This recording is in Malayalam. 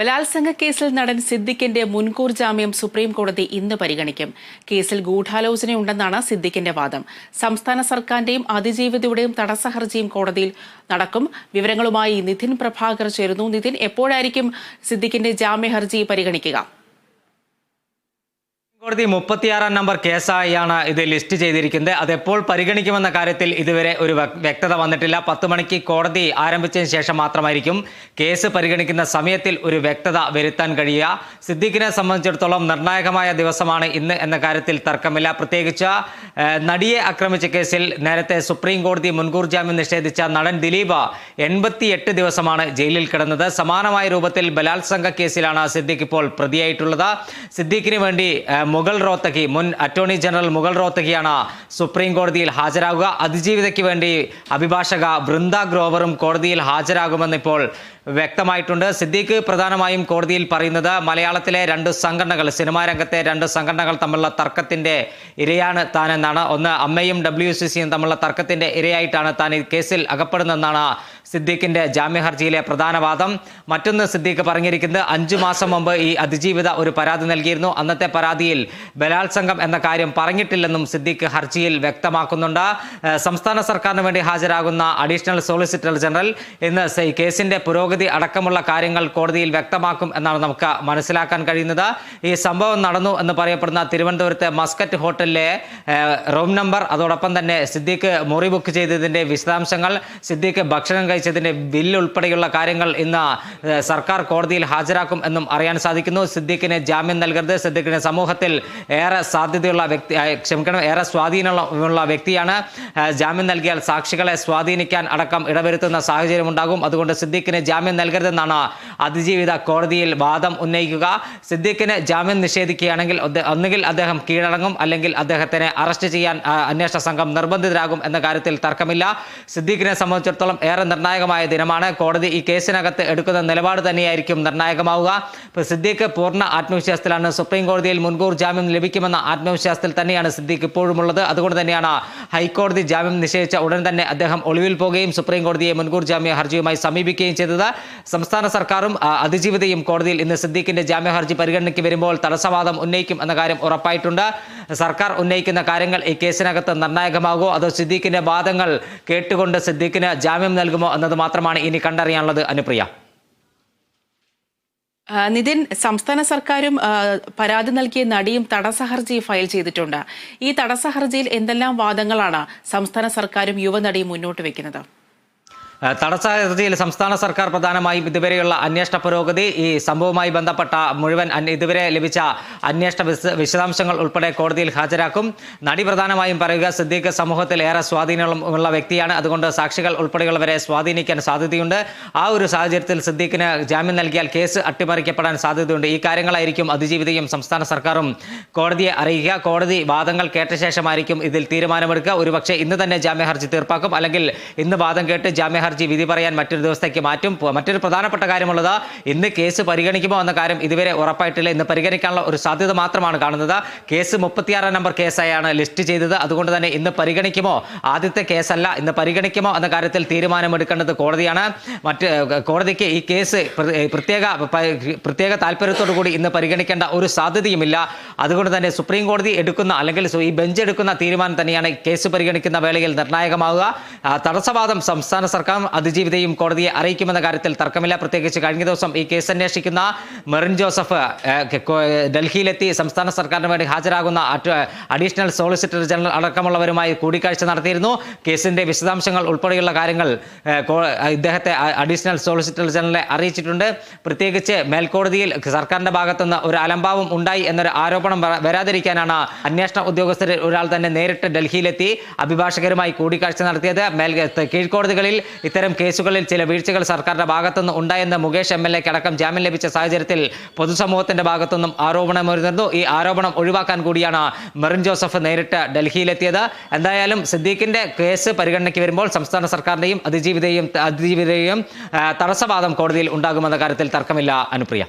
ബലാത്സംഗ കേസിൽ നടൻ സിദ്ദിഖിന്റെ മുൻകൂർ ജാമ്യം സുപ്രീം കോടതി ഇന്ന് പരിഗണിക്കും. കേസിൽ ഗൂഢാലോചനയുണ്ടെന്നാണ് സിദ്ദിഖിന്റെ വാദം. സംസ്ഥാന സർക്കാരിന്റെയും അതിജീവിതയുടെയും തടസ്സ ഹർജിയും കോടതിയിൽ നടക്കും. വിവരങ്ങളുമായി നിതിൻ പ്രഭാകർ ചേരുന്നു. നിതിൻ എപ്പോഴായിരിക്കും സിദ്ദിഖിന്റെ ജാമ്യ ഹർജി പരിഗണിക്കുക? കോടതി മുപ്പത്തിയാറാം നമ്പർ കേസായാണ് ഇത് ലിസ്റ്റ് ചെയ്തിരിക്കുന്നത്. അതെപ്പോൾ പരിഗണിക്കുമെന്ന കാര്യത്തിൽ ഇതുവരെ ഒരു വ്യക്തത വന്നിട്ടില്ല. പത്ത് മണിക്ക് കോടതി ആരംഭിച്ചതിന് ശേഷം മാത്രമായിരിക്കും കേസ് പരിഗണിക്കുന്ന സമയത്തിൽ ഒരു വ്യക്തത വരുത്താൻ കഴിയുക. സിദ്ദീഖിനെ സംബന്ധിച്ചിടത്തോളം നിർണായകമായ ദിവസമാണ് ഇന്ന് എന്ന കാര്യത്തിൽ തർക്കമില്ല. പ്രത്യേകിച്ച് നടിയെ ആക്രമിച്ച കേസിൽ നേരത്തെ സുപ്രീം കോടതി മുൻകൂർ ജാമ്യം നിഷേധിച്ച നടൻ ദിലീപ് എൺപത്തിയെട്ട് ദിവസമാണ് ജയിലിൽ കിടന്നത്. സമാനമായ രൂപത്തിൽ ബലാത്സംഗ കേസിലാണ് സിദ്ദീഖ് ഇപ്പോൾ പ്രതിയായിട്ടുള്ളത്. സിദ്ദിഖിന് വേണ്ടി മുഗൾ റോത്തകി മുൻ അറ്റോർണി ജനറൽ മുഗൾ റോത്തകിയാണ് സുപ്രീം കോടതിയിൽ ഹാജരാകുക. അതിജീവിതയ്ക്ക് വേണ്ടി അഭിഭാഷക ബൃന്ദ ഗ്രോവറും കോടതിയിൽ ഹാജരാകുമെന്ന് ഇപ്പോൾ വ്യക്തമായിട്ടുണ്ട്. സിദ്ദീഖ് പ്രധാനമായും കോടതിയിൽ പറയുന്നത് മലയാളത്തിലെ രണ്ട് സംഘടനകൾ സിനിമാ രംഗത്തെ രണ്ട് സംഘടനകൾ തമ്മിലുള്ള തർക്കത്തിന്റെ ഇരയാണ് താനെന്നാണ്. ഒന്ന് അമ്മയും ഡബ്ല്യു സി സിയും തമ്മിലുള്ള തർക്കത്തിന്റെ ഇരയായിട്ടാണ് താൻ ഈ കേസിൽ അകപ്പെടുന്നതെന്നാണ് സിദ്ദീഖിന്റെ ഹർജിയിലെ പ്രധാന വാദം. മറ്റൊന്ന് സിദ്ദീഖ് പറഞ്ഞിരിക്കുന്നത് അഞ്ചു മാസം മുമ്പ് ഈ അതിജീവിത ഒരു പരാതി നൽകിയിരുന്നു. അന്നത്തെ പരാതിയിൽ ബലാത്സംഗം എന്ന കാര്യം പറഞ്ഞിട്ടില്ലെന്നും സിദ്ദീഖ് ഹർജിയിൽ വ്യക്തമാക്കുന്നുണ്ട്. സംസ്ഥാന സർക്കാരിന് വേണ്ടി ഹാജരാകുന്ന അഡീഷണൽ സോളിസിറ്റർ ജനറൽ ഇന്ന് കേസിന്റെ പുരോഗതി അടക്കമുള്ള കാര്യങ്ങൾ കോടതിയിൽ വ്യക്തമാക്കും എന്നാണ് നമുക്ക് മനസ്സിലാക്കാൻ കഴിയുന്നത്. ഈ സംഭവം നടന്നു എന്ന് പറയപ്പെടുന്ന തിരുവനന്തപുരത്തെ മസ്കറ്റ് ഹോട്ടലിലെ റൂം നമ്പർ അതോടൊപ്പം തന്നെ സിദ്ദീഖ് മുറി ബുക്ക് ചെയ്തതിന്റെ വിശദാംശങ്ങൾ. സിദ്ദീഖ് ഭക്ഷണം കഴിച്ചതിന്റെ ബില്ല് ഉൾപ്പെടെയുള്ള കാര്യങ്ങൾ ഇന്ന് സർക്കാർ കോടതിയിൽ ഹാജരാക്കും എന്നും അറിയാൻ സാധിക്കുന്നു. സിദ്ദീഖിന് ജാമ്യം നൽകരുത്. സിദ്ദീഖിന് സമൂഹത്തിൽ ഏറെ സാധ്യതയുള്ള വ്യക്തി ക്ഷമിക്കണം ഏറെ സ്വാധീനമുള്ള വ്യക്തിയാണ്. ജാമ്യം നൽകിയാൽ സാക്ഷികളെ സ്വാധീനിക്കാൻ അടക്കം ഇടവരുത്തുന്ന സാഹചര്യം ഉണ്ടാകും. അതുകൊണ്ട് സിദ്ദീഖിന് ജാമ്യം നൽകരുതെന്നാണ് അതിജീവിത കോടതിയിൽ വാദം ഉന്നയിക്കുക. സിദ്ദീഖിന് ജാമ്യം നിഷേധിക്കുകയാണെങ്കിൽ ഒന്നുകിൽ അദ്ദേഹം കീഴടങ്ങും അല്ലെങ്കിൽ അദ്ദേഹത്തിനെ അറസ്റ്റ് ചെയ്യാൻ അന്വേഷണ സംഘം നിർബന്ധിതരാകും എന്ന കാര്യത്തിൽ തർക്കമില്ല. സിദ്ദീഖിനെ സംബന്ധിച്ചിടത്തോളം ഏറെ നിർണായകമായ ദിനമാണ്. കോടതി ഈ കേസിനകത്ത് എടുക്കുന്ന നിലപാട് തന്നെയായിരിക്കും നിർണായകമാവുക. ഇപ്പോൾ സിദ്ദീഖ് പൂർണ ആത്മവിശ്വാസത്തിലാണ്. സുപ്രീം കോടതിയിൽ മുൻകൂർ ജാമ്യം ലഭിക്കുമെന്ന ആത്മവിശ്വാസത്തിൽ തന്നെയാണ് സിദ്ദീഖ് ഇപ്പോഴും ഉള്ളത് അതുകൊണ്ട് തന്നെയാണ് ഹൈക്കോടതി ജാമ്യം നിശ്ചയിച്ച ഉടൻ തന്നെ അദ്ദേഹം ഒളിവിൽ പോകുകയും സുപ്രീം കോടതിയെ മുൻകൂർ ജാമ്യ ഹർജിയുമായി സമീപിക്കുകയും ചെയ്തത്. സംസ്ഥാന സർക്കാരും അതിജീവിതയും കോടതിയിൽ ഇന്ന് സിദ്ദീഖിന്റെ ജാമ്യ ഹർജി പരിഗണനയ്ക്ക് വരുമ്പോൾ തടസ്സവാദം ഉന്നയിക്കും എന്ന കാര്യം ഉറപ്പായിട്ടുണ്ട്. സർക്കാർ ഉന്നയിക്കുന്ന കാര്യങ്ങൾ ഈ കേസിനകത്ത് നിർണായകമാകുമോ? അതോ സിദ്ദീഖിന്റെ വാദങ്ങൾ കേട്ടുകൊണ്ട് സിദ്ദീഖിന് ജാമ്യം നൽകുമോ എന്നത് മാത്രമാണ് ഇനി കണ്ടറിയാനുള്ളത്? അനുപ്രിയ. നിതിൻ സംസ്ഥാന സർക്കാരും പരാതി നൽകിയ നടിയും തടസ്സ ഹർജി ഫയൽ ചെയ്തിട്ടുണ്ട്. ഈ തടസ്സ ഹർജിയിൽ എന്തെല്ലാം വാദങ്ങളാണ് സംസ്ഥാന സർക്കാരും യുവനടിയും മുന്നോട്ട് വെക്കുന്നത്? ഏഹ് തടസ്സ ഹർജിയിൽ സംസ്ഥാന സർക്കാർ പ്രധാനമായും ഇതുവരെയുള്ള അന്വേഷണ പുരോഗതി ഈ സംഭവവുമായി ബന്ധപ്പെട്ട മുഴുവൻ ഇതുവരെ ലഭിച്ച അന്വേഷണ വിശ- വിശദാംശങ്ങൾ ഉൾപ്പെടെ കോടതിയിൽ ഹാജരാക്കും. നടി പ്രധാനമായും പറയുക സിദ്ദീഖ് സമൂഹത്തിൽ ഏറെ സ്വാധീനമുള്ള വ്യക്തിയാണ്. അതുകൊണ്ട് സാക്ഷികൾ ഉൾപ്പെടെയുള്ളവരെ സ്വാധീനിക്കാൻ സാധ്യതയുണ്ട്. ആ ഒരു സാഹചര്യത്തിൽ സിദ്ദീഖിന് ജാമ്യം നൽകിയാൽ കേസ് അട്ടിമറിക്കപ്പെടാൻ സാധ്യതയുണ്ട്. ഈ കാര്യങ്ങളായിരിക്കും അതിജീവിതയും സംസ്ഥാന സർക്കാരും കോടതിയെ അറിയിക്കുക. കോടതി വാദങ്ങൾ കേട്ട ശേഷമായിരിക്കും ഇതിൽ തീരുമാനമെടുക്കുക. ഒരുപക്ഷെ ഇന്ന് തന്നെ ജാമ്യ ഹർജി തീർപ്പാക്കും. അല്ലെങ്കിൽ ഇന്ന് വാദം കേട്ട് ജാമ്യ ഹർജി വിധി പറയാൻ മറ്റൊരു ദിവസത്തേക്ക് മാറ്റും. മറ്റൊരു പ്രധാനപ്പെട്ട കാര്യമുള്ളത് ഇന്ന് കേസ് പരിഗണിക്കുമോ എന്ന കാര്യം ഇതുവരെ ഉറപ്പായിട്ടില്ല. ഇന്ന് പരിഗണിക്കാനുള്ള ഒരു സാധ്യത മാത്രമാണ് കാണുന്നത്. കേസ് മുപ്പത്തിയാറാം നമ്പർ കേസായാണ് ലിസ്റ്റ് ചെയ്തത്. അതുകൊണ്ട് തന്നെ ഇന്ന് പരിഗണിക്കുമോ? ആദ്യത്തെ കേസല്ല. ഇന്ന് പരിഗണിക്കുമോ എന്ന കാര്യത്തിൽ തീരുമാനമെടുക്കേണ്ടത് കോടതിയാണ്. മറ്റ് കോടതിക്ക് ഈ കേസ് പ്രത്യേക പ്രത്യേക താല്പര്യത്തോടു കൂടി ഇന്ന് പരിഗണിക്കേണ്ട ഒരു സാധ്യതയുമില്ല. അതുകൊണ്ട് തന്നെ സുപ്രീം കോടതി എടുക്കുന്ന അല്ലെങ്കിൽ ഈ ബെഞ്ച് എടുക്കുന്ന തീരുമാനം തന്നെയാണ് കേസ് പരിഗണിക്കുന്ന വേളയിൽ നിർണായകമാവുക. തടസ്സവാദം സംസ്ഥാന സർക്കാർ അതിജീവിതയും കോടതിയെ അറിയിക്കുമെന്ന കാര്യത്തിൽ തർക്കമില്ല. പ്രത്യേകിച്ച് കഴിഞ്ഞ ദിവസം ഈ കേസ് അന്വേഷിക്കുന്ന മെറിൻ ജോസഫ് ഡൽഹിയിലെത്തി സംസ്ഥാന സർക്കാരിന് വേണ്ടി ഹാജരാകുന്ന അഡീഷണൽ സോളിസിറ്റർ ജനറൽ അടക്കമുള്ളവരുമായി കൂടിക്കാഴ്ച നടത്തിയിരുന്നു. കേസിന്റെ വിശദാംശങ്ങൾ ഉൾപ്പെടെയുള്ള കാര്യങ്ങൾ ഇദ്ദേഹത്തെ അഡീഷണൽ സോളിസിറ്റർ ജനറലെ അറിയിച്ചിട്ടുണ്ട്. പ്രത്യേകിച്ച് മേൽക്കോടതിയിൽ സർക്കാരിന്റെ ഭാഗത്തുനിന്ന് ഒരു അലംഭാവം ഉണ്ടായി എന്നൊരു ആരോപണം വരാതിരിക്കാനാണ് അന്വേഷണ ഉദ്യോഗസ്ഥരിൽ ഒരാൾ തന്നെ നേരിട്ട് ഡൽഹിയിലെത്തി അഭിഭാഷകരുമായി കൂടിക്കാഴ്ച നടത്തിയത്. മേൽ കീഴ്ക്കോടതികളിൽ ഇത്തരം കേസുകളിൽ ചില വീഴ്ചകൾ സർക്കാരിന്റെ ഭാഗത്തുനിന്ന് ഉണ്ടായെന്ന് മുകേഷ് എം എൽ എക്ക് അടക്കം ജാമ്യം ലഭിച്ച സാഹചര്യത്തിൽ പൊതുസമൂഹത്തിന്റെ ഭാഗത്തുനിന്നും ആരോപണമുയർന്നിരുന്നു ഈ ആരോപണം ഒഴിവാക്കാൻ കൂടിയാണ് മെറിൻ ജോസഫ് നേരിട്ട് ഡൽഹിയിലെത്തിയത്. എന്തായാലും സിദ്ദീഖിന്റെ കേസ് പരിഗണനയ്ക്ക് വരുമ്പോൾ സംസ്ഥാന സർക്കാരിന്റെയും അതിജീവിതയും അതിജീവിതയും തടസ്സവാദം കോടതിയിൽ ഉണ്ടാകുമെന്ന കാര്യത്തിൽ തർക്കമില്ല. അനുപ്രിയ.